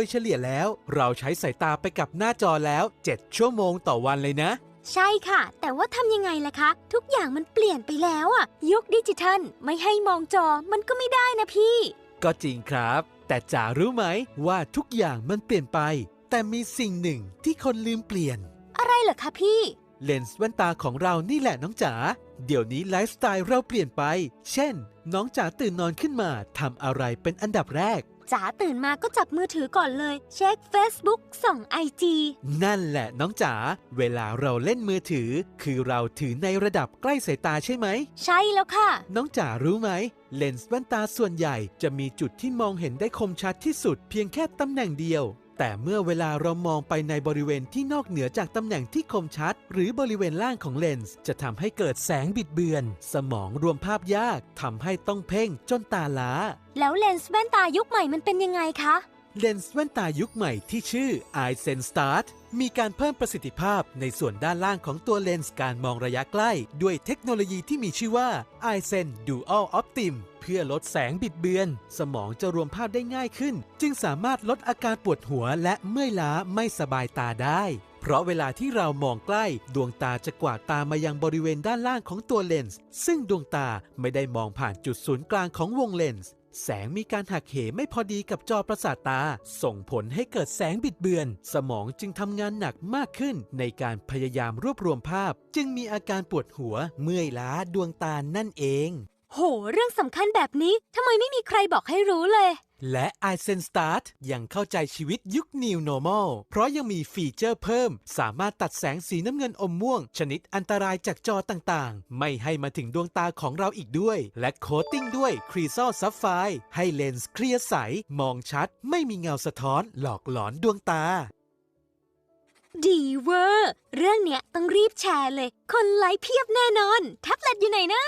โดยเฉลี่ยแล้วเราใช้สายตาไปกับหน้าจอแล้ว 7 ชั่วโมงต่อวันเลยนะ ใช่ค่ะ แต่ว่าทำยังไงล่ะคะ ทุกอย่างมันเปลี่ยนไปแล้วอะยุคดิจิทัล ไม่ให้มองจอมันก็ไม่ได้นะพี่ ก็จริงครับ แต่จ๋ารู้ไหมว่าทุกอย่างมันเปลี่ยนไป แต่มีสิ่งหนึ่งที่คนลืมเปลี่ยน อะไรเหรอคะพี่ เลนส์แว่นตาของเรานี่แหละน้องจ๋า เดี๋ยวนี้ไลฟ์สไตล์เราเปลี่ยนไป เช่น น้องจ๋าตื่นนอนขึ้นมาทำอะไรเป็นอันดับแรก จ๋าตื่นมาก็จับมือถือก่อนเลย เช็ค Facebook ส่องไอจีนั่นแหละน้องจ๋า เวลาเราเล่นมือถือ คือเราถือในระดับใกล้สายตาใช่ไหม ใช่แล้วค่ะ น้องจ๋ารู้ไหม เลนส์แว่นตาส่วนใหญ่จะมีจุดที่มองเห็นได้คมชัดที่สุดเพียงแค่ตำแหน่งเดียว แต่เมื่อเวลาเรามองไปในบริเวณที่นอกเหนือจากตำแหน่งที่คมชัด หรือบริเวณล่างของเลนส์จะทำให้เกิดแสงบิดเบือน สมองรวมภาพยากทำให้ต้องเพ่งจนตาล้า แล้วเลนส์แว่นตายุคใหม่มันเป็นยังไงคะ เลนส์แว่นตายุคใหม่ที่ชื่อ i s e n Start มีการเพิ่มประสิทธิภาพในส่วนด้านล่างของตัวเลนส์การมองระยะใกล้ ด้วยเทคโนโลยีที่มีชื่อว่า i s e n Dual Optim เพื่อลดแสงบิดเบือน สมองจะรวมภาพได้ง่ายขึ้น จึงสามารถลดอาการปวดหัวและเมื่อยล้าไม่สบายตาได้ เพราะเวลาที่เรามองใกล้ ดวงตาจะกวาดตามายังบริเวณด้านล่างของตัวเลนส์ซึ่งดวงตาไม่ได้มองผ่านจุดศูนย์กลางของวงเลนส์ แสงมีการหักเหไม่พอดีกับจอประสาทตา ส่งผลให้เกิดแสงบิดเบือน สมองจึงทำงานหนักมากขึ้นในการพยายามรวบรวมภาพ จึงมีอาการปวดหัว เมื่อยล้าดวงตานั่นเอง โห เรื่องสำคัญแบบนี้ทำไมไม่มีใครบอกให้รู้เลย และ i s e n Start ยังเข้าใจชีวิตยุค New Normal เพราะยังมีฟีเจอร์เพิ่ม สามารถตัดแสงสีน้ำเงินอมม่วง ชนิดอันตรายจากจอต่างๆ ไม่ให้มาถึงดวงตาของเราอีกด้วย และโคตติ้งด้วยครีซอลซับไฟให้เลนส์เคลียร์ใส มองชัด ไม่มีเงาสะท้อน หลอกหลอนดวงตา ดีเวอร์ เรื่องเนี้ยต้องรีบแชร์เลย คนไลค์เพียบแน่นอน แท็บเล็ตอยู่ไหนนะ